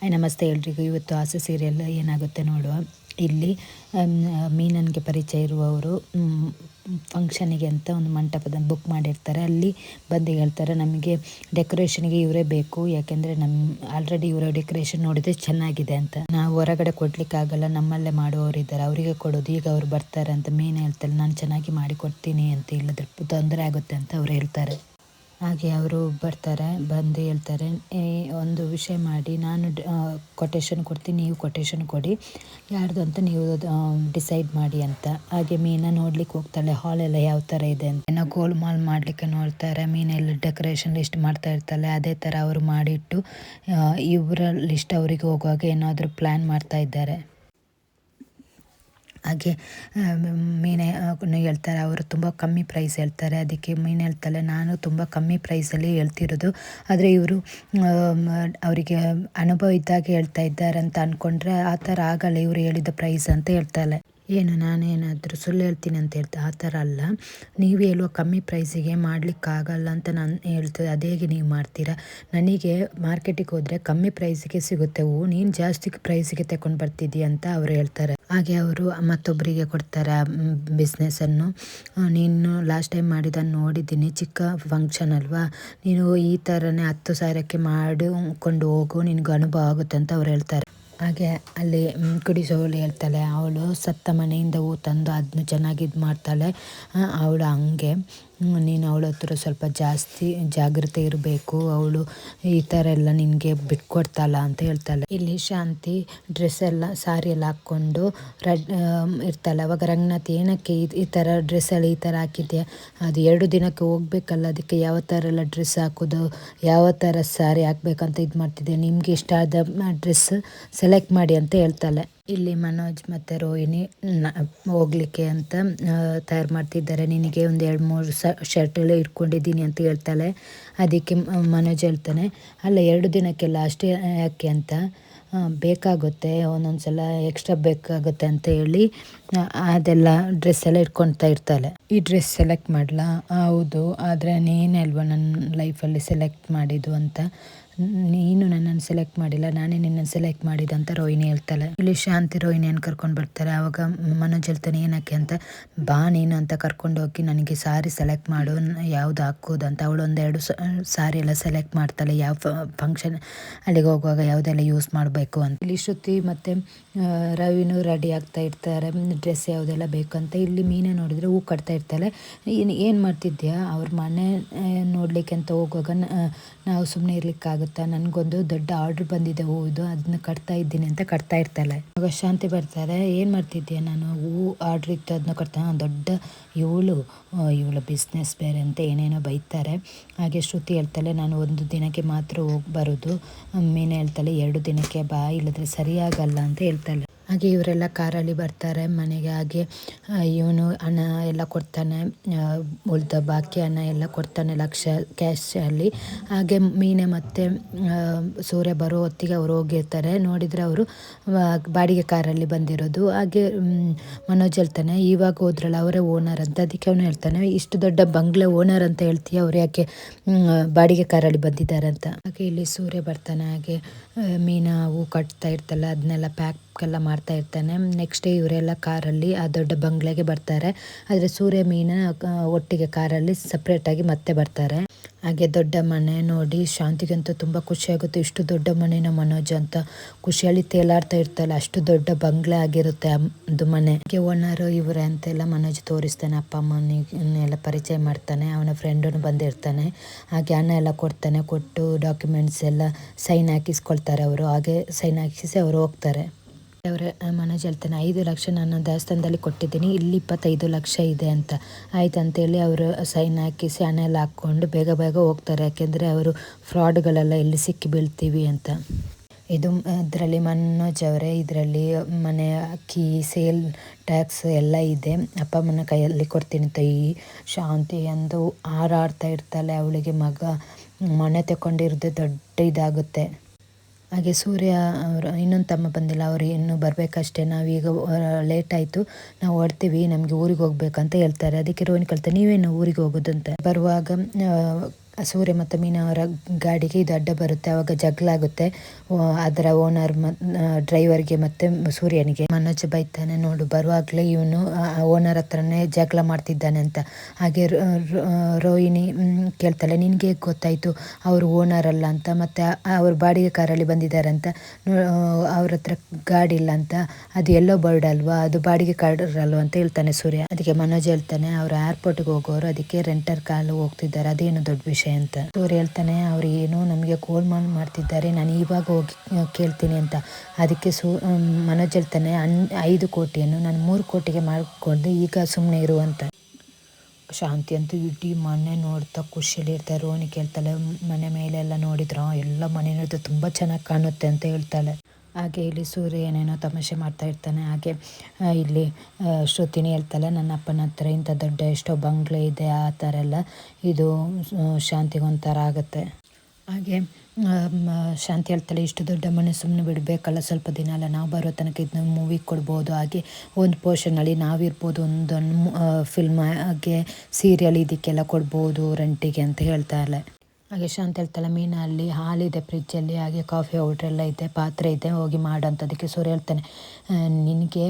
Hi, ನಮಸ್ತೆ ಎಲ್ರಿಗೂ. ಇವತ್ತು ಆಸೆ ಸೀರಿಯಲ್ ಏನಾಗುತ್ತೆ ನೋಡುವ. ಇಲ್ಲಿ ಮೀನನ್ಗೆ ಪರಿಚಯ ಇರುವವರು ಫಂಕ್ಷನಿಗೆ ಅಂತ ಒಂದು ಮಂಟಪದ ಬುಕ್ ಮಾಡಿರ್ತಾರೆ. ಅಲ್ಲಿ ಬಂದು ಹೇಳ್ತಾರೆ, ನಮಗೆ ಡೆಕೋರೇಷನ್ಗೆ ಇವರೇ ಬೇಕು. ಯಾಕೆಂದರೆ ನಮ್ಮ ಆಲ್ರೆಡಿ ಇವರ ಡೆಕೋರೇಷನ್ ನೋಡಿದ್ರೆ ಚೆನ್ನಾಗಿದೆ ಅಂತ. ನಾವು ಹೊರಗಡೆ ಕೊಡ್ಲಿಕ್ಕೆ ಆಗಲ್ಲ ನಮ್ಮಲ್ಲೇ ಮಾಡುವವರು ಇದ್ದಾರೆ. ಅವರಿಗೆ ಕೊಡೋದು, ಈಗ ಅವ್ರು ಬರ್ತಾರೆ ಅಂತ ಮೀನು ಹೇಳ್ತಾರೆ, ನಾನು ಚೆನ್ನಾಗಿ ಮಾಡಿ ಕೊಡ್ತೀನಿ ಅಂತ. ಇಲ್ಲದ್ರೆ ತೊಂದರೆ ಆಗುತ್ತೆ ಅಂತ ಅವ್ರು ಹೇಳ್ತಾರೆ. ಹಾಗೆ ಅವರು ಬರ್ತಾರೆ ಬಂದು ಹೇಳ್ತಾರೆ "ಏ, ಒಂದು ವಿಷಯ ಮಾಡಿ ನಾನು ಕೊಟೇಶನ್ ಕೊಡ್ತೀನಿ ನೀವು ಕೊಟೇಶನ್ ಕೊಡಿ ಯಾರ್ದು ಅಂತ ನೀವು ಡಿಸೈಡ್ ಮಾಡಿ ಅಂತ. ಹಾಗೆ ಮೀನ ನೋಡ್ಲಿಕ್ಕೆ ಹೋಗ್ತಾಳೆ ಹಾಲ್ ಎಲ್ಲ ಯಾವ ಥರ ಇದೆ ಅಂತ. ಏನೋ ಗೋಲ್ ಮಾಲ್ ಮಾಡಲಿಕ್ಕೆ ನೋಡ್ತಾರೆ ಮೀನೆಲ್ಲ ಡೆಕೋರೇಷನ್ ಲಿಸ್ಟ್ ಮಾಡ್ತಾ ಇರ್ತಾಳೆ ಅದೇ ಥರ ಅವರು ಮಾಡಿಟ್ಟು ಇವರ ಲಿಸ್ಟ್ ಅವರಿಗೆ ಹೋಗುವಾಗ ಏನಾದರೂ ಪ್ಲ್ಯಾನ್ ಮಾಡ್ತಾ ಇದ್ದಾರೆ. ಹಾಗೆ ಮೀನೆ ಹೇಳ್ತಾರೆ ಅವರು ತುಂಬ ಕಮ್ಮಿ ಪ್ರೈಸ್ ಹೇಳ್ತಾರೆ. ಅದಕ್ಕೆ ಮೀನು ಹೇಳ್ತಾಳೆ ನಾನು ತುಂಬ ಕಮ್ಮಿ ಪ್ರೈಸಲ್ಲಿ ಹೇಳ್ತಿರೋದು. ಆದರೆ ಇವರು ಅವರಿಗೆ ಅನುಭವ ಇದ್ದಾಗ ಹೇಳ್ತಾ ಇದ್ದಾರೆ ಅಂತ ಅಂದ್ಕೊಂಡ್ರೆ ಆ ಥರ ಆಗಲ್ಲ ಇವರು ಹೇಳಿದ ಪ್ರೈಸ್ ಅಂತ ಹೇಳ್ತಾಳೆ ಏನು, ನಾನೇನಾದರೂ ಸುಳ್ಳು ಹೇಳ್ತೀನಿ ಅಂತ ಹೇಳ್ತಾ, ಆ ಥರ ಅಲ್ಲ. ನೀವು ಹೇಳುವ ಕಮ್ಮಿ ಪ್ರೈಸಿಗೆ ಮಾಡಲಿಕ್ಕಾಗಲ್ಲ ಅಂತ ನಾನು ಹೇಳ್ತೇವೆ ಅದು ಹೇಗೆ ನೀವು ಮಾಡ್ತೀರಾ? ನನಗೆ ಮಾರ್ಕೆಟಿಗೆ ಹೋದರೆ ಕಮ್ಮಿ ಪ್ರೈಸಿಗೆ ಸಿಗುತ್ತೆ. ಹೂ ನೀನು ಜಾಸ್ತಿ ಪ್ರೈಸಿಗೆ ತಗೊಂಡು ಬರ್ತಿದ್ದೀಯ ಅಂತ ಅವರು ಹೇಳ್ತಾರೆ. ಹಾಗೆ ಅವರು ಮತ್ತೊಬ್ಬರಿಗೆ ಕೊಡ್ತಾರೆ ಬಿಸ್ನೆಸ್ಸನ್ನು ನೀನು ಲಾಸ್ಟ್ ಟೈಮ್ ಮಾಡಿದ್ದನ್ನು ನೋಡಿದ್ದೀನಿ, ಚಿಕ್ಕ ಫಂಕ್ಷನ್ ಅಲ್ವಾ? ನೀನು ಈ ಥರನೇ ಹತ್ತು ಸಾವಿರಕ್ಕೆ ಮಾಡಿಕೊಂಡು ಹೋಗು, ನಿನಗೂ ಅನುಭವ ಆಗುತ್ತೆ ಅಂತ ಅವ್ರು ಹೇಳ್ತಾರೆ. ಹಾಗೆ ಅಲ್ಲಿ ಕುಡಿಸೋಳು ಹೇಳ್ತಾಳೆ, ಅವಳು ಸತ್ತ ಮನೆಯಿಂದ ಹೂ ತಂದು ಅದನ್ನ ಚೆನ್ನಾಗಿ ಇದು ಮಾಡ್ತಾಳೆ. ಅವಳು ಹಂಗೆ. ನೀನು ಅವಳ ಹತ್ರ ಸ್ವಲ್ಪ ಜಾಸ್ತಿ ಜಾಗ್ರತೆ ಇರಬೇಕು. ಅವಳು ಈ ಥರ ಎಲ್ಲ ನಿನಗೆ ಬಿಟ್ಕೊಡ್ತಾಳ ಅಂತ ಹೇಳ್ತಾಳೆ. ಇಲ್ಲಿ ಶಾಂತಿ ಡ್ರೆಸ್ ಎಲ್ಲ ಸಾರಿ ಎಲ್ಲ ಹಾಕ್ಕೊಂಡು ರೆಡ್ ಇರ್ತಾಳೆ. ಅವಾಗ ರಂಗನಾಥ್, ಏನಕ್ಕೆ ಈ ಥರ ಡ್ರೆಸ್ ಎಲ್ಲ ಈ ಥರ ಹಾಕಿದ್ಯಾ? ಅದು ಎರಡು ದಿನಕ್ಕೆ ಹೋಗ್ಬೇಕಲ್ಲ, ಅದಕ್ಕೆ ಯಾವ ಥರ ಎಲ್ಲ ಡ್ರೆಸ್ ಹಾಕೋದು, ಯಾವ ಥರ ಸಾರಿ ಹಾಕ್ಬೇಕಂತ ಇದು ಮಾಡ್ತಿದ್ದೆ ನಿಮ್ಗೆ ಇಷ್ಟ ಆದ ಡ್ರೆಸ್ ಸೆಲೆಕ್ಟ್ ಮಾಡಿ ಅಂತ ಹೇಳ್ತಾಳೆ. ಇಲ್ಲಿ ಮನೋಜ್ ಮತ್ತು ರೋಹಿಣಿ ಹೋಗ್ಲಿಕ್ಕೆ ಅಂತ ತಯಾರು ಮಾಡ್ತಿದ್ದಾರೆ. ನಿನಗೆ ಒಂದು ಎರಡು ಮೂರು ಸ ಶರ್ಟ್ಗಳು ಇಟ್ಕೊಂಡಿದ್ದೀನಿ ಅಂತ ಹೇಳ್ತಾಳೆ. ಅದಕ್ಕೆ ಮನೋಜ್ ಹೇಳ್ತಾನೆ, ಅಲ್ಲ, ಎರಡು ದಿನಕ್ಕೆಲ್ಲ ಅಷ್ಟೇ ಯಾಕೆ ಅಂತ? ಬೇಕಾಗುತ್ತೆ ಒಂದೊಂದು ಸಲ ಎಕ್ಸ್ಟ್ರಾ ಬೇಕಾಗುತ್ತೆ ಅಂತ ಹೇಳಿ ಅದೆಲ್ಲ ಡ್ರೆಸ್ ಎಲ್ಲ ಇಟ್ಕೊಳ್ತಾ ಇರ್ತಾಳೆ. ಈ ಡ್ರೆಸ್ ಸೆಲೆಕ್ಟ್ ಮಾಡಲಾ? ಹೌದು, ಆದರೆ ನೀನೇ ಅಲ್ವಾ ನನ್ನ ಲೈಫಲ್ಲಿ ಸೆಲೆಕ್ಟ್ ಮಾಡಿದ್ದು ಅಂತ? ನೀನು ನನ್ನನ್ನು ಸೆಲೆಕ್ಟ್ ಮಾಡಿಲ್ಲ, ನಾನೇ ನಿನ್ನನ್ನು ಸೆಲೆಕ್ಟ್ ಮಾಡಿದ ಅಂತ ರೋಹಿಣಿ ಹೇಳ್ತಾಳೆ. ಇಲ್ಲಿ ಶಾಂತಿ ರೋಹಿಣಿಯನ್ನು ಕರ್ಕೊಂಡು ಬರ್ತಾರೆ. ಆವಾಗ ಮನೋಜ್ ಹೇಳ್ತಾನೆ, ಏನಕ್ಕೆ ಅಂತ, ಬಾ ನೀನು ಅಂತ ಕರ್ಕೊಂಡು ಹೋಗಿ ನನಗೆ ಸಾರಿ ಸೆಲೆಕ್ಟ್ ಮಾಡು, ಯಾವ್ದು ಹಾಕೋದು ಅಂತ. ಅವಳು ಒಂದೆರಡು ಸಾರಿ ಎಲ್ಲ ಸೆಲೆಕ್ಟ್ ಮಾಡ್ತಾಳೆ, ಯಾವ ಫಂಕ್ಷನ್ ಅಲ್ಲಿಗೆ ಹೋಗುವಾಗ ಯಾವುದೆಲ್ಲ ಯೂಸ್ ಮಾಡಬೇಕು ಅಂತ. ಇಲ್ಲಿ ಶ್ರುತಿ ಮತ್ತು ರವಿನೂ ರೆಡಿ ಆಗ್ತಾ ಇರ್ತಾರೆ ಡ್ರೆಸ್ ಯಾವುದೆಲ್ಲ ಬೇಕು ಅಂತ. ಇಲ್ಲಿ ಮೀನೆ ನೋಡಿದ್ರೆ ಹೂ ಕಟ್ತಾ ಇರ್ತಾಳೆ. ಏನು ಏನು ಮಾಡ್ತಿದ್ಯಾ ಅವ್ರ ಮನೆ ನೋಡಲಿಕ್ಕೆ ಅಂತ ಹೋಗುವಾಗ ನಾವು ಸುಮ್ಮನೆ ಇರ್ಲಿಕ್ಕಾಗುತ್ತಾ? ನನಗೊಂದು ದೊಡ್ಡ ಆರ್ಡ್ರ್ ಬಂದಿದೆ ಹೂವುದು ಅದನ್ನ ಕಟ್ತಾ ಇದ್ದೀನಿ ಅಂತ ಕಟ್ತಾ ಇರ್ತಾಳೆ. ಆಗ ಶಾಂತಿ ಬರ್ತಾರೆ, ಏನು ಮಾಡ್ತಿದ್ಯಾ ನಾನು? ಹೂ ಆರ್ಡ್ರ್ ಇತ್ತು ಅದನ್ನ ಕಟ್ತಾ. ದೊಡ್ಡ ಇವಳು ಇವಳ ಬಿಸ್ನೆಸ್ ಬೇರೆ ಅಂತ ಏನೇನೋ ಬೈತಾರೆ. ಹಾಗೆ ಶ್ರುತಿ ಹೇಳ್ತಾಳೆ, ನಾನು ಒಂದು ದಿನಕ್ಕೆ ಮಾತ್ರ ಹೋಗಿ ಬರೋದು. ಮೀನು ಹೇಳ್ತಾಳೆ, ಎರಡು ದಿನಕ್ಕೆ ಬಾ, ಇಲ್ಲದ್ರೆ ಸರಿಯಾಗಲ್ಲ ಅಂತ ಹೇಳ್ತಾಳೆ. ಹಾಗೆ ಇವರೆಲ್ಲ ಕಾರಲ್ಲಿ ಬರ್ತಾರೆ, ಮನೆಗೆ ಹಾಗೆ ಇವನು ಹಣ ಎಲ್ಲ ಕೊಡ್ತಾನೆ ಉಳಿದ ಬಾಕಿ ಹಣ ಎಲ್ಲ ಕೊಡ್ತಾನೆ ಲಕ್ಷ ಕ್ಯಾಶಲ್ಲಿ ಹಾಗೆ ಮೀನೆ ಮತ್ತು ಸೂರ್ಯ ಬರೋ ಹೊತ್ತಿಗೆ ಅವರು ಹೋಗಿರ್ತಾರೆ. ನೋಡಿದರೆ ಅವರು ಬಾಡಿಗೆ ಕಾರಲ್ಲಿ ಬಂದಿರೋದು. ಹಾಗೆ ಮನೋಜ್ ಹೇಳ್ತಾನೆ, ಇವಾಗ ಹೋದ್ರಲ್ಲ ಅವರೇ ಓನರ್ ಅಂತ. ಅದಕ್ಕೆ ಅವನು ಹೇಳ್ತಾನೆ, ಇಷ್ಟು ದೊಡ್ಡ ಬಂಗ್ಲೆ ಓನರ್ ಅಂತ ಹೇಳ್ತೀಯ, ಅವ್ರು ಯಾಕೆ ಬಾಡಿಗೆ ಕಾರಲ್ಲಿ ಬಂದಿದ್ದಾರೆ ಅಂತ. ಹಾಗೆ ಇಲ್ಲಿ ಸೂರ್ಯ ಬರ್ತಾನೆ, ಹಾಗೆ ಮೀನ ಹೂ ಕಟ್ತಾ ಇರ್ತಲ್ಲ, ಅದನ್ನೆಲ್ಲ ಪ್ಯಾಕ್ ಎಲ್ಲ ಮಾಡ್ತಾ ಇರ್ತಾನೆ. ನೆಕ್ಸ್ಟ್ ಡೇ ಇವರೆಲ್ಲ ಕಾರಲ್ಲಿ ಆ ದೊಡ್ಡ ಬಂಗ್ಲೆಗೆ ಬರ್ತಾರೆ. ಆದರೆ ಸೂರ್ಯ ಮೀನ ಒಟ್ಟಿಗೆ ಕಾರಲ್ಲಿ ಸಪ್ರೇಟಾಗಿ ಮತ್ತೆ ಬರ್ತಾರೆ. ಹಾಗೆ ದೊಡ್ಡ ಮನೆ ನೋಡಿ ಶಾಂತಿಗಂತೂ ತುಂಬ ಖುಷಿಯಾಗುತ್ತೆ. ಇಷ್ಟು ದೊಡ್ಡ ಮನೆನ ಮನೋಜ್ ಅಂತ ಖುಷಿಯಲ್ಲಿ ತೇಲಾಡ್ತಾ ಇರ್ತಾಳೆ. ಅಷ್ಟು ದೊಡ್ಡ ಬಂಗ್ಲೆ ಆಗಿರುತ್ತೆ ಅದು ಮನೆ. ಓನರ್ ಇವರೇ ಅಂತೆಲ್ಲ ಮನೋಜ್ ತೋರಿಸ್ತಾನೆ. ಅಪ್ಪ ಅಮ್ಮನಿಗೆಲ್ಲ ಪರಿಚಯ ಮಾಡ್ತಾನೆ. ಅವನ ಫ್ರೆಂಡನು ಬಂದಿರ್ತಾನೆ. ಹಾಗೆ ಹಣ ಎಲ್ಲ ಕೊಡ್ತಾನೆ. ಕೊಟ್ಟು ಡಾಕ್ಯುಮೆಂಟ್ಸ್ ಎಲ್ಲ ಸೈನ್ ಹಾಕಿಸ್ಕೊಳ್ತಾರೆ ಅವರು. ಹಾಗೆ ಸೈನ್ ಹಾಕಿಸಿ ಅವರು ಹೋಗ್ತಾರೆ. ಅವರ ಮನೋಜ್ ಹೇಳ್ತಾನೆ ಐದು ಲಕ್ಷ ನಾನು ದೇವಸ್ಥಾನದಲ್ಲಿ ಕೊಟ್ಟಿದ್ದೀನಿ. ಇಲ್ಲಿ ಇಪ್ಪತ್ತೈದು ಲಕ್ಷ ಇದೆ ಅಂತ. ಆಯ್ತು ಅಂತೇಳಿ ಅವರು ಸೈನ್ ಹಾಕಿಸಿ ಹಣ ಎಲ್ಲ ಹಾಕ್ಕೊಂಡು ಬೇಗ ಬೇಗ ಹೋಗ್ತಾರೆ. ಯಾಕೆಂದರೆ ಅವರು ಫ್ರಾಡ್ಗಳೆಲ್ಲ ಎಲ್ಲಿ ಸಿಕ್ಕಿ ಬೀಳ್ತೀವಿ ಅಂತ. ಇದು ಇದರಲ್ಲಿ ಮನೋಜ್ ಅವರೇ, ಇದರಲ್ಲಿ ಮನೆ ಅಕ್ಕಿ, ಸೇಲ್ ಟ್ಯಾಕ್ಸ್ ಎಲ್ಲ ಇದೆ. ಅಪ್ಪ ಅಮ್ಮನ ಕೈಯಲ್ಲಿ ಕೊಡ್ತೀನಿ ತೈ ಶಾಂತಿ ಎಂದು ಹಾರಾಡ್ತಾ ಇರ್ತಾಳೆ ಅವಳಿಗೆ ಮಗ. ಮನೆ ತಗೊಂಡಿರೋದು ದೊಡ್ಡ ಇದಾಗುತ್ತೆ. ಹಾಗೆ ಸೂರ್ಯ ಅವರು ಇನ್ನೊಂದು ತಮ್ಮ ಬಂದಿಲ್ಲ ಅವರು ಇನ್ನೂ ಬರಬೇಕಷ್ಟೇ ನಾವೀಗ ಲೇಟ್ ಆಯಿತು ನಾವು ಹೊಡ್ತೀವಿ ನಮಗೆ ಊರಿಗೆ ಹೋಗ್ಬೇಕಂತ ಹೇಳ್ತಾರೆ. ಅದಕ್ಕೆ ರೋಹಿಣಿ ಕಳ್ತಾರೆ ನೀವೇನು ಊರಿಗೆ ಹೋಗೋದಂತ? ಬರುವಾಗ ಸೂರ್ಯ ಮತ್ತು ಮೀನಾ ಅವರ ಗಾಡಿಗೆ ಇದು ಅಡ್ಡ ಬರುತ್ತೆ ಆವಾಗ ಜಗಳ ಆಗುತ್ತೆ. ಅದರ ಓನರ್ ಡ್ರೈವರ್ಗೆ ಮತ್ತು ಸೂರ್ಯನಿಗೆ ಮನೋಜ್ ಬೈತಾನೆ ನೋಡು ಬರುವಾಗಲೇ ಇವನು ಓನರ್ ಹತ್ರನೇ ಜಗಳ ಮಾಡ್ತಿದ್ದಾನೆ ಅಂತ. ಹಾಗೆ ರೋಹಿಣಿ ಮ್, ಕೇಳ್ತಾಳೆ? ನಿನಗೆ ಗೊತ್ತಾಯಿತು ಅವರು ಓನರ್ ಅಲ್ಲ ಅಂತ, ಮತ್ತು ಅವರು ಬಾಡಿಗೆ ಕಾರಲ್ಲಿ ಬಂದಿದ್ದಾರೆ ಅಂತ. ನೋ- ಅವ್ರ ಹತ್ರ ಗಾಡಿ ಇಲ್ಲ ಅಂತ. ಅದು ಎಲ್ಲೋ ಬರ್ಡ್ ಅಲ್ವಾ? ಅದು ಬಾಡಿಗೆ ಕಾರ್ ಅಲ್ವಾ ಅಂತ ಹೇಳ್ತಾನೆ ಸೂರ್ಯ. ಅದಕ್ಕೆ ಮನೋಜ್ ಹೇಳ್ತಾನೆ, ಅವರು ಏರ್ಪೋರ್ಟ್ಗೆ ಹೋಗೋರು, ಅದಕ್ಕೆ ರೆಂಟರ್ ಕಾಲು ಹೋಗ್ತಿದ್ದಾರೆ. ಅದೇನು ದೊಡ್ಡ ವಿಷಯ ಅಂತ. ಸೂರ್ಯ ಹೇಳ್ತಾನೆ, ಅವ್ರು ಏನು ನಮಗೆ ಕೋಲ್ ಮಾಡಿ, ಮಾಡ್ತಿದ್ದಾರೆ. ನಾನು ಇವಾಗ ಹೋಗಿ ಕೇಳ್ತೀನಿ ಅಂತ. ಅದಕ್ಕೆ ಸೂ ಮನೋಜ್ ಹೇಳ್ತಾನೆ ಅನ್ ಐದು ಕೋಟಿಯನ್ನು ನಾನು ಮೂರು ಕೋಟಿಗೆ ಮಾಡಿಕೊಂಡು ಈಗ ಸುಮ್ಮನೆ ಇರು ಅಂತ. ಶಾಂತಿ ಅಂತೂ ಇಡೀ ಮನೆ ನೋಡ್ತಾ ಖುಷಿಯಲ್ಲಿ ಇರ್ತಾರೆ. ರೋಹಿಣಿ ಕೇಳ್ತಾಳೆ, ಮನೆ ಮೇಲೆಲ್ಲ ನೋಡಿದ್ರ? ಎಲ್ಲ ಮನೆ ನೋಡಿದ್ರೆ ತುಂಬ ಚೆನ್ನಾಗಿ ಕಾಣುತ್ತೆ ಅಂತ ಹೇಳ್ತಾಳೆ. ಹಾಗೆ ಇಲ್ಲಿ ಸೂರ್ಯ ಏನೇನೋ ತಮಾಷೆ ಮಾಡ್ತಾ ಇರ್ತಾನೆ. ಹಾಗೆ ಇಲ್ಲಿ ಶ್ರುತಿನಿ ಹೇಳ್ತಾಳೆ, ನನ್ನ ಅಪ್ಪನ ಹತ್ರ ಇಂಥ ದೊಡ್ಡ ಎಷ್ಟೋ ಬಂಗ್ಲೆ ಇದೆ, ಆ ಥರ ಎಲ್ಲ. ಇದು ಶಾಂತಿಗೊಂಥರ ಆಗುತ್ತೆ. ಹಾಗೆ ಶಾಂತಿ ಹೇಳ್ತಾಳೆ ಇಷ್ಟು ದೊಡ್ಡ ಮನೆ ಸುಮ್ಮನೆ ಬಿಡಬೇಕಲ್ಲ, ಸ್ವಲ್ಪ ದಿನ ಅಲ್ಲ, ನಾವು ಬರೋ ತನಕ ಇದನ್ನ ಮೂವಿಗೆ ಕೊಡ್ಬೋದು. ಹಾಗೆ, ಒಂದು ಪೋರ್ಷನಲ್ಲಿ ನಾವಿರ್ಬೋದು, ಒಂದೊಂದು ಫಿಲ್ಮ್ ಹಾಗೆ ಸೀರಿಯಲ್ ಇದಕ್ಕೆಲ್ಲ ಕೊಡ್ಬೋದು ರೆಂಟಿಗೆ ಅಂತ ಹೇಳ್ತಾಳೆ ಹಾಗೆ ಶಾಂತ ಹೇಳ್ತಾಳೆ ಮೀನಾ ಅಲ್ಲಿ ಹಾಲಿದೆ, ಫ್ರಿಜ್ಜಲ್ಲಿ, ಹಾಗೆ ಕಾಫಿ ಪೌಡ್ರ್ ಎಲ್ಲ ಇದೆ, ಪಾತ್ರೆ ಇದೆ, ಹೋಗಿ ಮಾಡಂತ ಅದಕ್ಕೆ ಸೂರ್ಯ ಹೇಳ್ತಾನೆ. ನಿನಗೆ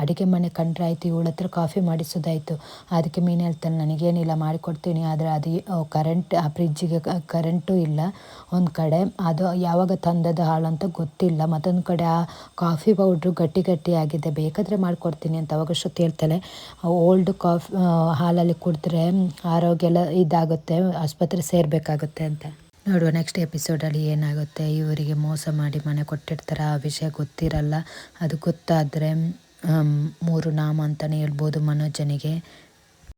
ಅಡುಗೆ ಮನೆ ಕಂಡ್ರೆ ಆಯಿತು, ಇವಳ ಹತ್ರ ಕಾಫಿ ಮಾಡಿಸೋದಾಯಿತು. ಅದಕ್ಕೆ ಮೀನು ಹೇಳ್ತಾನೆ, ನನಗೇನಿಲ್ಲ, ಮಾಡಿಕೊಡ್ತೀನಿ, ಆದರೆ ಅದು ಕರೆಂಟ್ ಆ ಫ್ರಿಜ್ಜಿಗೆ ಕರೆಂಟು ಇಲ್ಲ. ಒಂದು ಕಡೆ ಅದು ಯಾವಾಗ ತಂದದ್ದು ಹಾಳು ಅಂತ ಗೊತ್ತಿಲ್ಲ. ಮತ್ತೊಂದು ಕಡೆ ಆ ಕಾಫಿ ಪೌಡ್ರು ಗಟ್ಟಿ ಗಟ್ಟಿ ಆಗಿದೆ, ಬೇಕಾದರೆ ಮಾಡಿಕೊಡ್ತೀನಿ ಅಂತ ಅವಾಗ ಶ್ರುತಿ ಹೇಳ್ತಾಳೆ. ಓಲ್ಡ್ ಕಾಫಿ ಹಾಲಲ್ಲಿ ಕುಡಿದ್ರೆ ಆರೋಗ್ಯ ಎಲ್ಲ ಇದಾಗುತ್ತೆ, ಆಸ್ಪತ್ರೆ ಸೇರಬೇಕಾಗುತ್ತೆ ಅಂತ. ನೋಡುವ ನೆಕ್ಸ್ಟ್ ಎಪಿಸೋಡಲ್ಲಿ ಏನಾಗುತ್ತೆ? ಇವರಿಗೆ ಮೋಸ ಮಾಡಿ ಮನೆ ಕೊಟ್ಟಿರ್ತಾರೆ? ಆ ವಿಷಯ ಗೊತ್ತಿರಲ್ಲ. ಅದು ಗೊತ್ತಾದರೆ ಮೂರು ನಾಮ ಅಂತಲೇ ಹೇಳ್ಬೋದು ಮನೋಜನಿಗೆ.